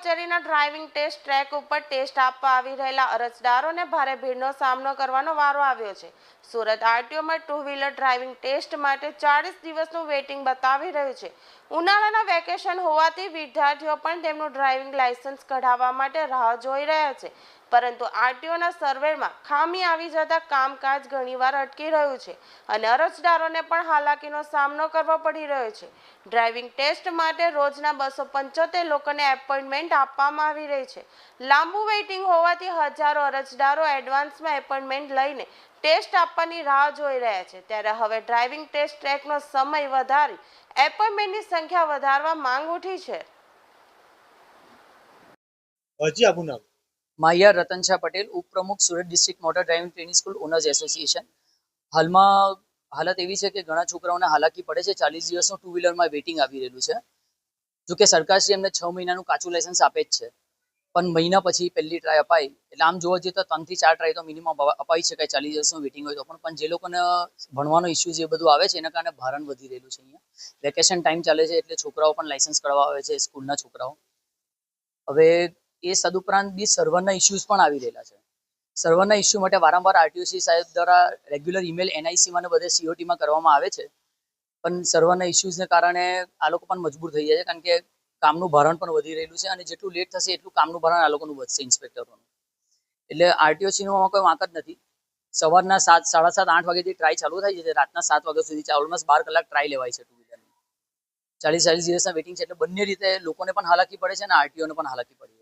Driving test track ઉપર test આપવા આવી રહેલા અરજદારોને ભારે ભીડનો સામનો કરવાનો વારો આવ્યો છે. સુરત આરટીઓમાં ટુ વ્હીલર ડ્રાઇવિંગ ટેસ્ટ માટે ચાળીસ દિવસનું વેઇટિંગ બતાવી રહ્યું છે. ઉનાળાના વેકેશન હોવાથી વિદ્યાર્થીઓ પણ તેમનું ડ્રાઇવિંગ લાયસન્સ કઢાવવા માટે રાહ જોઈ રહ્યા છે. પરંતુ આરટીઓના સર્વેમાં ખામી આવી જતા કામકાજ ઘણીવાર અટકી રહ્યું છે અને અરજદારોને પણ હાલાકીનો સામનો કરવો પડી રહ્યો છે. ડ્રાઇવિંગ ટેસ્ટ માટે રોજના બસો પંચોતેર લોકોને એપોઇન્ટમેન્ટ આપવામાં આવી રહી છે. લાંબુ વેઇટિંગ હોવાથી હજારો અરજદારો એડવાન્સમાં એપોઇન્ટમેન્ટ લઈને ટેસ્ટ આપવાની રાહ જોઈ રહ્યા છે. ત્યારે હવે ડ્રાઇવિંગ ટેસ્ટ ટ્રેકનો સમય વધારી એપોઇન્ટમેન્ટની સંખ્યા વધારવા માંગ ઉઠી છે. હજી આપનું નામ? માહિયાર રતનશા પટેલ ઉપપ્રમુખ Surat district motor driving training school owners association હાલમાં હાલત એવી છે કે ઘણા છોકરાઓને હાલાકી પડે છે. ચાલીસ દિવસનું ટુ વ્હીલરમાં વેઇટિંગ આવી રહેલું છે. જો કે સરકારશ્રી એમને છ મહિનાનું કાચું લાયસન્સ આપે જ છે. પણ મહિના પછી પહેલી ટ્રાય અપાય એટલે આમ જોવા જઈએ તો ત્રણથી ચાર ટ્રાય તો મિનિમમ અપાઈ શકાય ચાલીસ દિવસનું વેઇટિંગ હોય તો પણ પણ જે લોકોને ભણવાનો ઇસ્યુ જે બધું આવે છે, એના કારણે ભારણ વધી રહેલું છે અહીંયા. વેકેશન ટાઈમ ચાલે છે એટલે છોકરાઓ પણ લાયસન્સ કરવા આવે છે, સ્કૂલના છોકરાઓ. હવે એ સદુપરાંત બી સર્વરના ઇસ્યુઝ પણ આવી રહેલા છે. સર્વરના ઇસ્યુ માટે વારંવાર આરટીઓસી સાહેબ દ્વારા રેગ્યુલર ઈમેલ એનઆઈસીમાં ને બધે સીઓટીમાં કરવામાં આવે છે. પણ સર્વરના ઇસ્યુઝને કારણે આ લોકો પણ મજબૂર થઈ જાય છે કારણ કે કામનું ભારણ પણ વધી રહેલું છે અને જેટલું લેટ થશે એટલું કામનું ભારણ આ લોકોનું વધશે ઇન્સ્પેક્ટરોનું એટલે આરટીઓસીનો કોઈ વાંક જ નથી. સવારના સાત, સાડા સાત, આઠ વાગ્યાથી ટ્રાય ચાલુ થાય છે રાતના સાત વાગ્યા સુધી ઓલમોસ્ટ બાર કલાક ટ્રાય લેવાય છે ટુ વ્હીલરની ચાલીસ ચાલીસ દિવસના વેઇટિંગ છે, એટલે બંને રીતે લોકોને પણ હાલાકી પડે છે અને આરટીઓને પણ હાલાકી પડે છે.